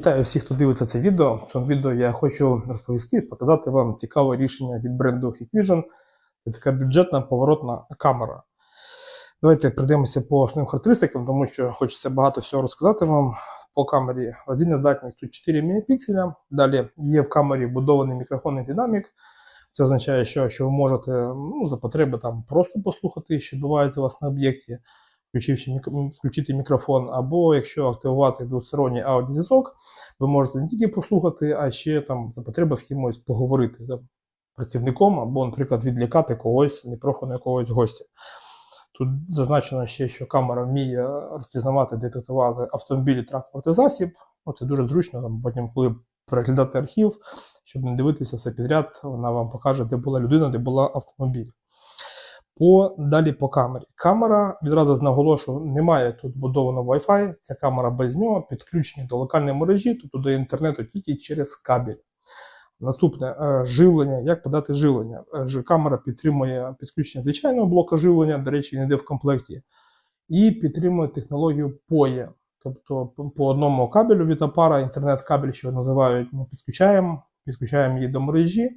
Вітаю всіх, хто дивиться це відео. В цьому відео я хочу розповісти, показати вам цікаве рішення від бренду Hikvision. Це така бюджетна поворотна камера. Давайте прийдемося по основним характеристикам, тому що хочеться багато всього розказати вам. По камері роздільна здатність тут 4 мегапікселя. Далі є в камері вбудований мікрофонний динамік. Це означає, що, що ви можете ну, за потреби там просто послухати, що відбувається у вас на об'єкті, включивши включити мікрофон, або якщо активувати двосторонній аудіозв'язок, ви можете не тільки послухати, а ще там за потреби з кимось поговорити там, працівником, або, наприклад, відлякати когось, непроханого якогось гостя. Тут зазначено ще, що камера вміє розпізнавати, детектувати автомобілі, транспортний засіб. Ну, це дуже зручно. Там, потім, коли переглядати архів, щоб не дивитися все підряд, вона вам покаже, де була людина, де була автомобіль. По, далі по камері. Камера, відразу наголошую, немає тут будованого Wi-Fi, ця камера без нього, підключення до локальної мережі, тобто до інтернету тільки через кабель. Наступне е, живлення. Як подати живлення? Е, Камера підтримує підключення звичайного блоку живлення, до речі, він йде в комплекті, і підтримує технологію POE. Тобто по одному кабелю від апара, інтернет-кабель, що називають, ми підключаємо, підключаємо її до мережі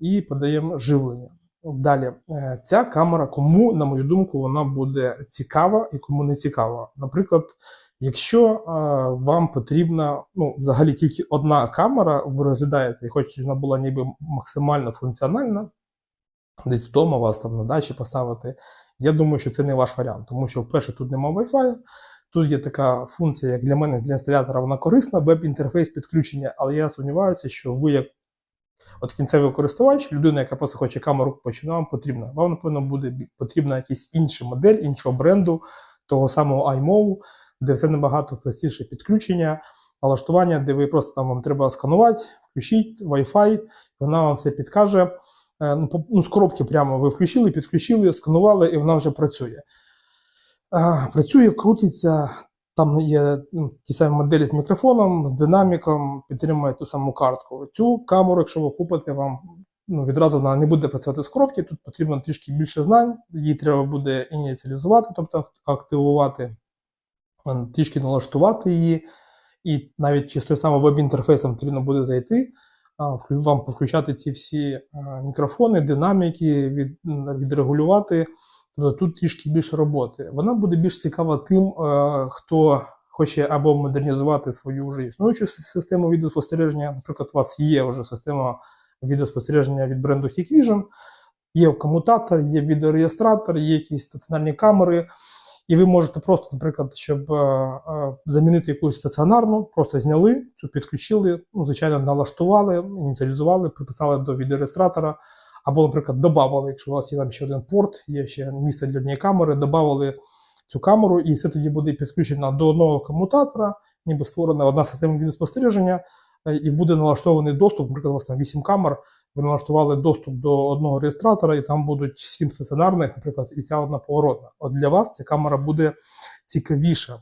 і подаємо живлення. Далі, е, ця камера, кому, на мою думку, вона буде цікава і кому не цікава. Наприклад, якщо е, вам потрібна ну, взагалі тільки одна камера, ви розглядаєте і хочете, вона була ніби максимально функціональна, десь вдома вас там на дачі поставити. Я думаю, що це не ваш варіант, тому що, вперше, тут немає Wi-Fi, тут є така функція, як для мене, для інсталятора, вона корисна, веб-інтерфейс підключення, але я сумніваюся, що ви, як от кінцевий користувач, людина, яка просто хоче камеру починати, вам потрібна. Вам, напевно, буде потрібна якась інша модель, іншого бренду, того самого iMove, де все набагато простіше підключення, налаштування, де ви просто там вам треба сканувати, включіть Wi-Fi, вона вам все підкаже. Е, Ну, ну, з коробки прямо ви включили, підключили, сканували, і вона вже працює. Працює, крутиться. Там є ну, ті самі моделі з мікрофоном, з динаміком, підтримує ту саму картку. Цю камеру, якщо ви купите, вам ну, відразу вона не буде працювати з коробки. Тут потрібно трішки більше знань. Її треба буде ініціалізувати, тобто активувати, е, трішки налаштувати її. І навіть чи з той самим веб-інтерфейсом потрібно буде зайти, вам повключати ці всі е, мікрофони, динаміки, від, відрегулювати. Тобто тут трішки більше роботи. Вона буде більш цікава тим, е, хто хоче або модернізувати свою вже існуючу систему відеоспостереження. Наприклад, у вас є вже система відеоспостереження від бренду Hikvision, є комутатор, є відеореєстратор, є якісь стаціонарні камери. І ви можете просто, наприклад, щоб е, е, замінити якусь стаціонарну, просто зняли, цю підключили, ну, звичайно, налаштували, ініціалізували, приписали до відеореєстратора, або, наприклад, додавали, якщо у вас є там ще один порт, є ще місце для однієї камери, додавали цю камеру, і це тоді буде підключено до одного комутатора, ніби створена одна система відеоспостереження, е, і буде налаштований доступ, наприклад, у вас там 8 камер, ви налаштували доступ до одного реєстратора, і там будуть 7 стаціонарних, наприклад, і ця одна поворотна. От для вас ця камера буде цікавіша.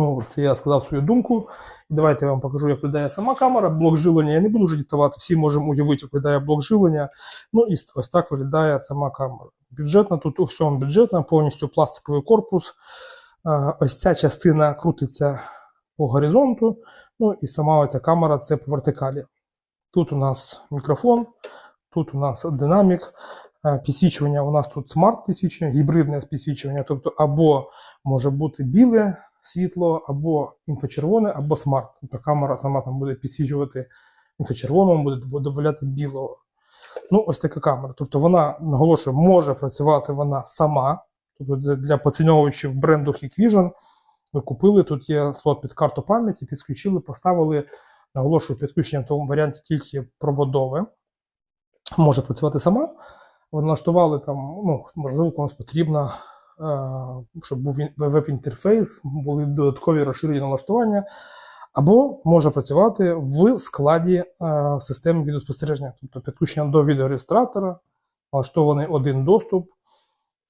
Ну, це я сказав свою думку. Давайте я вам покажу, як виглядає сама камера. Блок живлення я не буду вже диктувати, всі можемо уявити, як виглядає блок живлення. Ну і ось так виглядає сама камера. Бюджетна, тут у всьому бюджетна, повністю пластиковий корпус. Ось ця частина крутиться по горизонту. Ну і сама ця камера це по вертикалі. Тут у нас мікрофон, тут у нас динамік. Підсвічування у нас тут смарт-підсвічення, гібридне підсвічування, тобто або може бути біле світло, або інфрачервоне, або смарт. Тобто камера сама там буде підсвічувати інфрачервоному, буде додавати білого. Ну, ось така камера. Тобто вона, наголошую, може працювати вона сама. Тобто для поціновувачів бренду Hikvision ви купили, тут є слот під карту пам'яті, підключили, поставили, наголошую, підключення в тому варіанті тільки проводове. Може працювати сама. Ви налаштували там, ну, можливо, комусь потрібно, е, щоб був веб-інтерфейс, були додаткові розширені налаштування, або може працювати в складі е, системи відеоспостереження, тобто підключення до відеореєстратора, налаштований один доступ.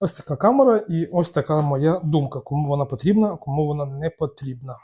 Ось така камера, і ось така моя думка, кому вона потрібна, кому вона не потрібна.